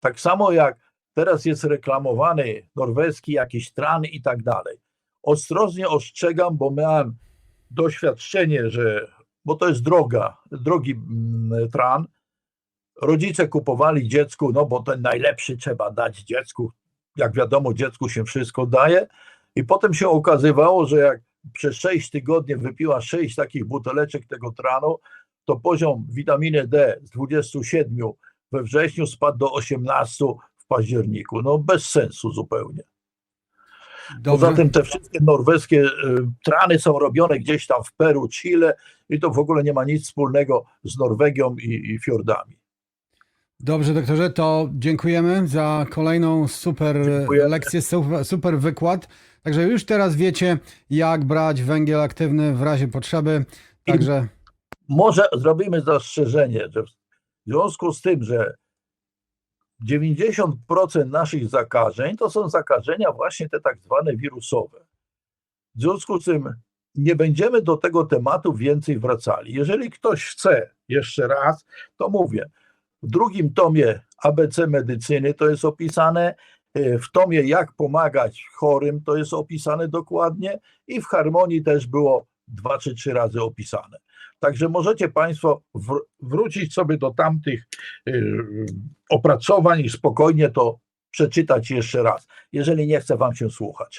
Tak samo jak teraz jest reklamowany norweski jakiś tran i tak dalej. Ostrożnie ostrzegam, bo miałem doświadczenie, że, bo to jest droga, drogi mm, tran. Rodzice kupowali dziecku, no bo ten najlepszy trzeba dać dziecku. Jak wiadomo, dziecku się wszystko daje. I potem się okazywało, że jak przez 6 tygodni wypiła 6 takich buteleczek tego tranu, to poziom witaminy D z 27 we wrześniu spadł do 18 w październiku. No bez sensu zupełnie. Dobrze. Poza tym te wszystkie norweskie y, trany są robione gdzieś tam w Peru, Chile i to w ogóle nie ma nic wspólnego z Norwegią i, i fiordami. Dobrze, doktorze, to dziękujemy za kolejną super Dziękujemy. lekcję, super, super wykład. Także już teraz wiecie, jak brać węgiel aktywny w razie potrzeby. I- Także Może zrobimy zastrzeżenie, że w związku z tym, że 90% naszych zakażeń to są zakażenia właśnie te tak zwane wirusowe. W związku z tym nie będziemy do tego tematu więcej wracali. Jeżeli ktoś chce, jeszcze raz, to mówię, w drugim tomie ABC medycyny to jest opisane, y, w tomie jak pomagać chorym to jest opisane dokładnie i w harmonii też było dwa czy trzy razy opisane. Także możecie Państwo wr- wrócić sobie do tamtych y, opracowań i spokojnie to przeczytać jeszcze raz, jeżeli nie chce Wam się słuchać.